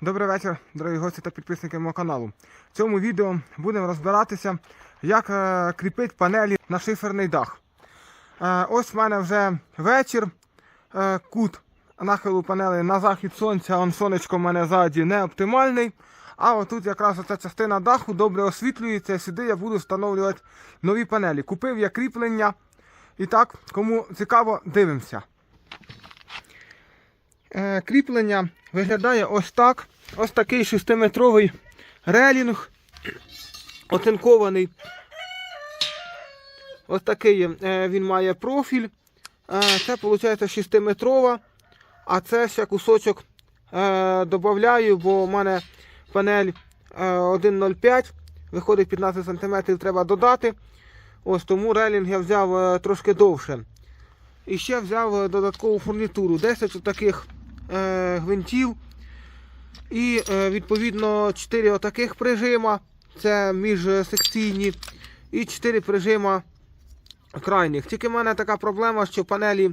Добрий вечір, дорогі гості та підписники мого каналу. В цьому відео будемо розбиратися, як е, кріпити панелі на шиферний дах. Е, ось в мене вже вечір. Е, кут нахилу панелей на захід сонця, он сонечко в мене ззаді не оптимальний. А отут якраз оця частина даху добре освітлюється. Сюди я буду встановлювати нові панелі. Купив я кріплення. І так, кому цікаво, дивимося. Е, кріплення виглядає ось так. Ось такий 6-метровий релінг, оцинкований. Ось такий е, він має профіль. Е, це виходить 6-метрова, а це ще кусочок додаю, бо у мене панель е, 1,05, виходить 15 см треба додати. Ось тому релінг я взяв трошки довше. І ще взяв додаткову фурнітуру. 10 таких гвинтів. І е, відповідно 4 отаких прижима. Це міжсекційні. І 4 прижима крайніх. Тільки в мене така проблема, що панелі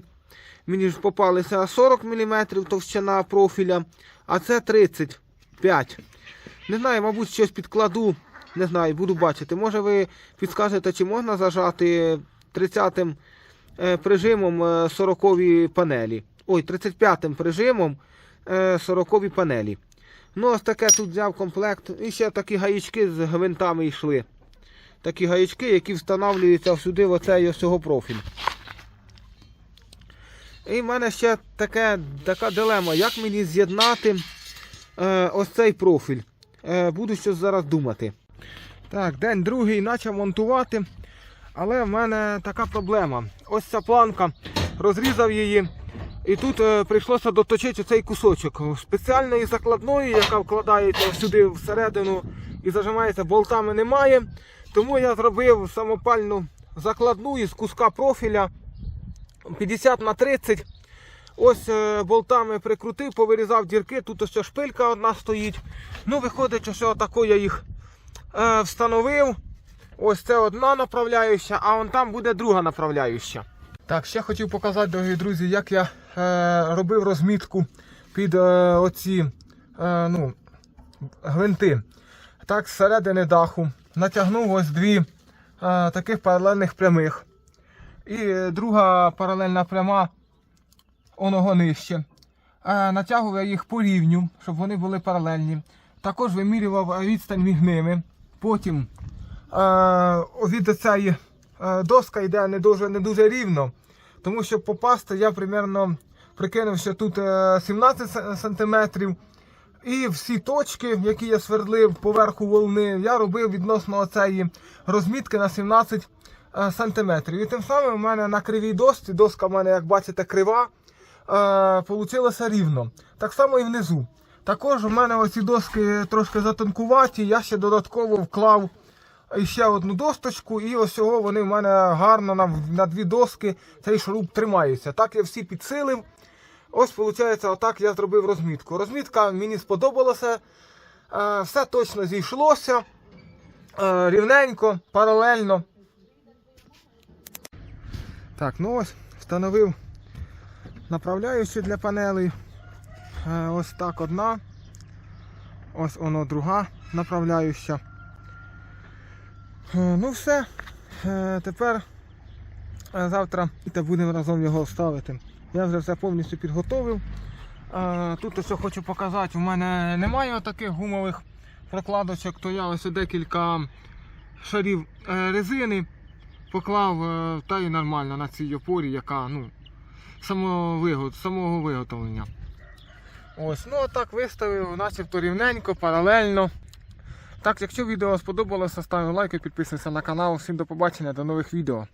мені ж попалися 40 мм товщина профіля, а це 35 Не знаю, мабуть, щось підкладу. Не знаю, буду бачити. Може ви підскажете, чи можна зажати 30-м е, прижимом е, 40 панелі. Ой, 35-м прижимом е, 40 панелі. Ну, ось таке тут взяв комплект. І ще такі гаячки з гвинтами йшли. Такі гаячки, які встановлюються сюди в оцей ось цього профіль. І в мене ще таке, така дилема, як мені з'єднати е, ось цей профіль. Е, буду щось зараз думати. Так, день другий почав монтувати. Але в мене така проблема. Ось ця планка, розрізав її. І тут е, прийшлося доточити цей кусочок спеціальної закладної, яка вкладається сюди всередину і зажимається, болтами немає. Тому я зробив самопальну закладну із куска профіля 50 на 30. Ось е, болтами прикрутив, повирізав дірки. Тут ось шпилька одна стоїть. Ну, виходить, що отако я їх е, встановив. Ось це одна направляюча, а вон там буде друга направляюча. Так, ще хотів показати, дорогі друзі, як я е, робив розмітку під е, оці е, ну, гвинти. Так, з середини даху натягнув ось дві е, таких паралельних прямих. І друга паралельна пряма оного нижче. Е, натягував я їх по рівню, щоб вони були паралельні. Також вимірював відстань між ними. Потім е, від цієї доска йде не дуже, не дуже рівно. Тому щоб попасти, я примерно прикинув, що тут е, 17 см. І всі точки, які я свердлив поверху волни, я робив відносно цієї розмітки на 17 е, см. І тим самим у мене на кривій досці, доска в мене, як бачите, крива, е, получилося рівно. Так само і внизу. Також у мене оці доски трошки затонкуваті, я ще додатково вклав ще одну досточку, і ось цього вони в мене гарно на, на дві доски цей шуруп тримається. Так я всі підсилив. Ось, виходить, отак я зробив розмітку. Розмітка мені сподобалася. Е, Все точно зійшлося. Е, Рівненько, паралельно. Так, ну ось, встановив направляючу для панелей. Е, Ось так одна. Ось воно друга направляюча. Е, Ну все. Е, Тепер е, завтра будемо разом його ставити. Я вже все повністю підготовив. Тут ось хочу показати, у мене немає таких гумових прокладочок, то я ось декілька шарів резини поклав та й нормально на цій опорі, яка ну, самого, виготовлення. Ось, ну отак виставив, начебто рівненько, паралельно. Так, якщо відео сподобалося, ставимо лайк і підписуйся на канал. Всім до побачення, до нових відео.